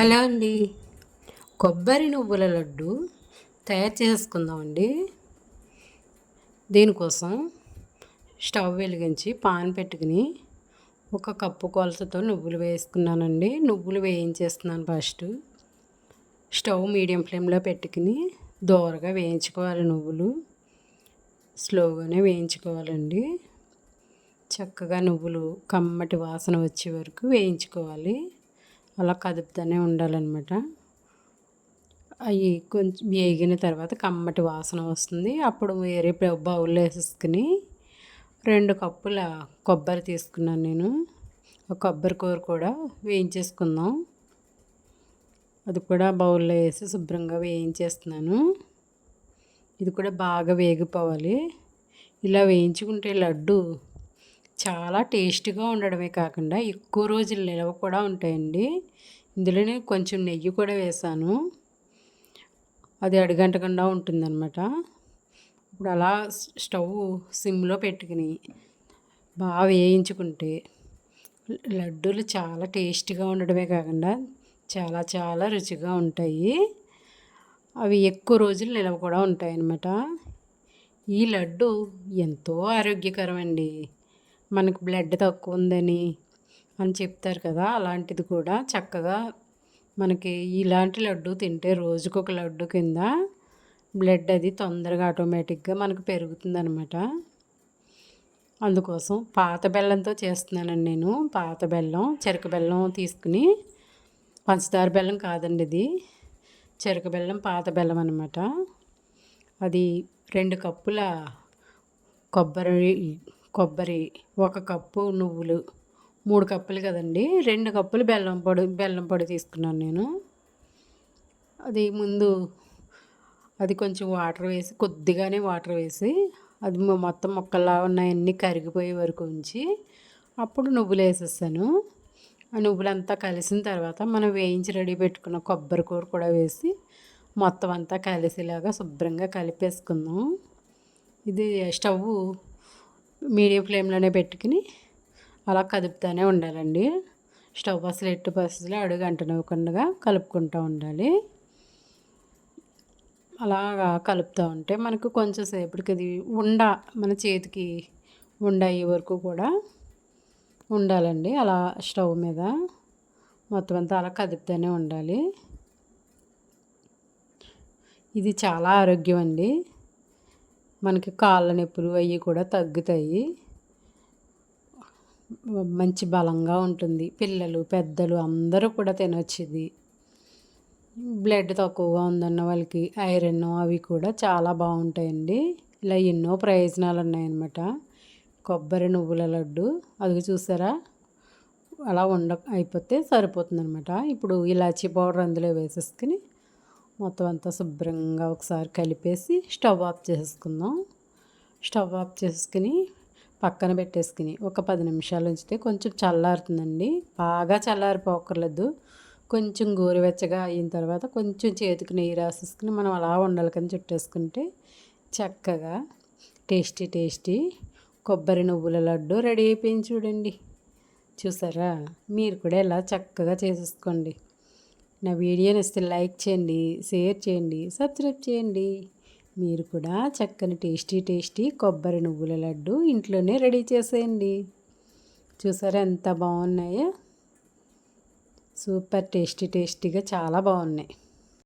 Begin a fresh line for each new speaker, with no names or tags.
Hello అండి. కొబ్బరి నువ్వుల లడ్డు తయారు చేసుకుందామండి. దీనికోసం స్టవ్ వెలిగించి పాన్ పెట్టుకుని ఒక కప్పు కొలతతో నువ్వులు వేసుకున్నానండి. నువ్వులు వేయించేస్తున్నాను ఫస్ట్. స్టవ్ మీడియం ఫ్లేమ్లో పెట్టుకుని దోరగా వేయించుకోవాలి నువ్వులు. స్లోగానే వేయించుకోవాలండి. చక్కగా నువ్వులు కమ్మటి వాసన వచ్చే వరకు వేయించుకోవాలి. అలా కదుపుతూనే ఉండాలన్నమాట. అవి కొంచెం వేగిన తర్వాత కమ్మటి వాసన వస్తుంది. అప్పుడు వేరే బౌల్లో వేసేసుకుని రెండు కప్పుల కొబ్బరి తీసుకున్నాను నేను. కొబ్బరి కూర కూడా వేయించేసుకుందాం. అది కూడా బౌల్లో వేసి శుభ్రంగా వేయించేస్తున్నాను. ఇది కూడా బాగా వేగిపోవాలి. ఇలా వేయించుకుంటే లడ్డు చాలా టేస్టీగా ఉండడమే కాకుండా ఎక్కువ రోజులు నిలవ కూడా ఉంటాయండి. ఇందులోనే కొంచెం నెయ్యి కూడా వేసాను. అది అడుగంటకుండా ఉంటుందన్నమాట. ఇప్పుడు అలా స్టవ్ సిమ్లో పెట్టుకుని బాగా వేయించుకుంటే లడ్డూలు చాలా టేస్టీగా ఉండడమే కాకుండా చాలా చాలా రుచిగా ఉంటాయి. అవి ఎక్కువ రోజులు నిలవ కూడా ఉంటాయన్నమాట. ఈ లడ్డు ఎంతో ఆరోగ్యకరం అండి మనకు బ్లడ్ తక్కువ ఉందని అని చెప్తారు కదా అలాంటిది కూడా చక్కగా మనకి ఇలాంటి లడ్డు తింటే రోజుకొక లడ్డు కింద బ్లడ్ అది తొందరగా ఆటోమేటిక్గా మనకు పెరుగుతుందనమాట అందుకోసం పాత బెల్లంతో చేస్తున్నానండి నేను పాత బెల్లం చెరక బెల్లం తీసుకుని పంచదార బెల్లం కాదండి ఇది. చెరక బెల్లం పాత బెల్లం అనమాట అది రెండు కప్పుల కొబ్బరి కొబ్బరి ఒక కప్పు నువ్వులు మూడు కప్పులు కదండి. రెండు కప్పులు బెల్లం పొడి బెల్లం పొడి తీసుకున్నాను నేను. అది ముందు అది కొంచెం వాటర్ వేసి కొద్దిగానే వాటర్ వేసి అది మొత్తం మొక్కల్లా ఉన్నాయన్నీ కరిగిపోయే వరకు ఉంచి అప్పుడు నువ్వులు వేసేసాను. ఆ నువ్వులంతా కలిసిన తర్వాత మనం వేయించి రెడీ పెట్టుకున్న కొబ్బరి కూర కూడా వేసి మొత్తం అంతా కలిసేలాగా శుభ్రంగా కలిపేసుకుందాం. ఇది స్టవ్ మీడియం ఫ్లేమ్లోనే పెట్టుకుని అలా కదుపుతూనే ఉండాలండి. స్టవ్ అసలు ఎట్టు పరిస్థితులు అడుగు అంటనివ్వకుండా కలుపుకుంటూ ఉండాలి. అలాగా కలుపుతూ ఉంటే మనకు కొంచెం సేపటికి అది ఉండ మన చేతికి ఉండ అయ్యే వరకు కూడా ఉండాలండి. అలా స్టవ్ మీద మొత్తం అంతా అలా కదుపుతూనే ఉండాలి. ఇది చాలా ఆరోగ్యం అండి. మనకి కాళ్ళ నొప్పులు అవి కూడా తగ్గుతాయి. మంచి బలంగా ఉంటుంది. పిల్లలు పెద్దలు అందరూ కూడా తినొచ్చేది. బ్లడ్ తక్కువగా ఉందన్న వాళ్ళకి ఐరన్ అవి కూడా చాలా బాగుంటాయండి. ఇలా ఎన్నో ప్రయోజనాలు ఉన్నాయన్నమాట. కొబ్బరి నువ్వుల లడ్డు అది చూసారా? అలా ఉండ అయిపోతే సరిపోతుందనమాట ఇప్పుడు ఇలాచీ పౌడర్ అందులో వేసేసుకుని మొత్తం అంతా శుభ్రంగా ఒకసారి కలిపేసి స్టవ్ ఆఫ్ చేసుకుందాం. స్టవ్ ఆఫ్ చేసుకుని పక్కన పెట్టేసుకుని ఒక పది నిమిషాలు ఉంచితే కొంచెం చల్లారుతుందండి. బాగా చల్లారిపోకర్లేదు. కొంచెం గోరువెచ్చగా అయిన తర్వాత కొంచెం చేతికి నెయ్యి రాసేసుకుని మనం అలా ఉండాలి కానీ చుట్టేసుకుంటే చక్కగా టేస్టీ టేస్టీ కొబ్బరి నువ్వుల లడ్డు రెడీ అయిపోయింది చూడండి. చూసారా? మీరు కూడా ఇలా చక్కగా చేసేసుకోండి. నా వీడియోని ఇస్తే లైక్ చేయండి షేర్ చేయండి సబ్స్క్రైబ్ చేయండి. మీరు కూడా చక్కని టేస్టీ టేస్టీ కొబ్బరి నువ్వుల లడ్డు ఇంట్లోనే రెడీ చేసేయండి. చూసారా ఎంత బాగున్నాయో? సూపర్ టేస్టీ టేస్టీగా చాలా బాగున్నాయి.